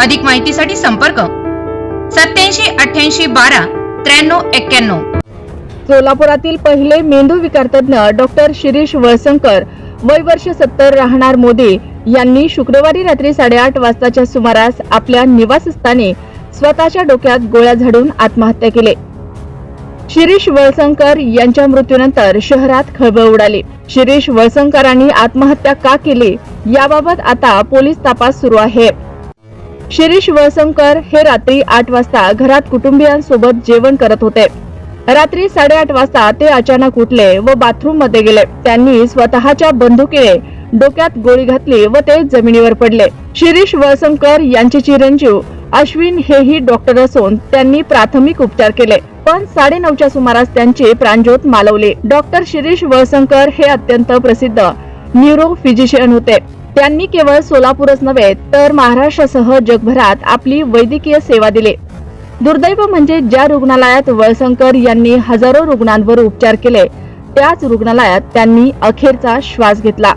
अधिक माहितीसाठी संपर्क सत्याऐंशी अठ्याऐंशी बारा त्र्याण्णव एक्क्याण्णव. सोलापुरातील पहिले मेंदू विकार तज्ञ डॉक्टर शिरीष वळसंकर वय वर्ष सत्तर राहणार मोदी यांनी शुक्रवारी रात्री साडेआठ वाजताच्या सुमारास आपल्या निवासस्थानी स्वतःच्या डोक्यात गोळ्या झाडून आत्महत्या केली. शिरीष वळसंकर यांच्या मृत्यूनंतर शहरात खळबळ उडाली. शिरीष वळसंकरांनी आत्महत्या का केली याबाबत आता पोलीस तपास सुरू आहे. शिरीष वळसंकर हे रात्री आठ वाजता घरात कुटुंबियांसोबत जेवण करत होते. रात्री साडेआठ वाजता ते अचानक उठले व बाथरूममध्ये गेले. त्यांनी स्वतःच्या बंदुकीने डोक्यात गोळी घातली व ते जमिनीवर पडले. शिरीष वळसंकर यांचे चिरंजीव अश्विन हेही डॉक्टर असून त्यांनी प्राथमिक उपचार केले. पण साडेनऊच्या सुमारास त्यांची प्राणज्योत मालवली. डॉक्टर शिरीष वळसंकर हे अत्यंत प्रसिद्ध न्यूरो फिजिशियन होते. त्यांनी केवळ सोलापूरच नव्हे तर महाराष्ट्रासह जगभरात आपली वैद्यकीय सेवा दिली. दुर्दैव म्हणजे ज्या रुग्णालयात वळसंकर यांनी हजारो रुग्णांवर उपचार केले त्याच रुग्णालयात त्यांनी अखेरचा श्वास घेतला.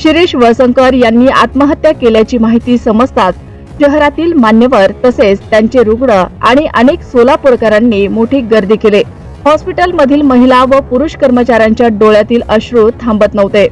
शिरीष वळसंकर यांनी आत्महत्या केल्याची माहिती समजताच शहरातील मान्यवर तसेच त्यांचे रुग्ण आणि अनेक सोलापूरकरांनी मोठी गर्दी केली. हॉस्पिटलमधील महिला व पुरुष कर्मचाऱ्यांच्या डोळ्यातील अश्रू थांबत नव्हते.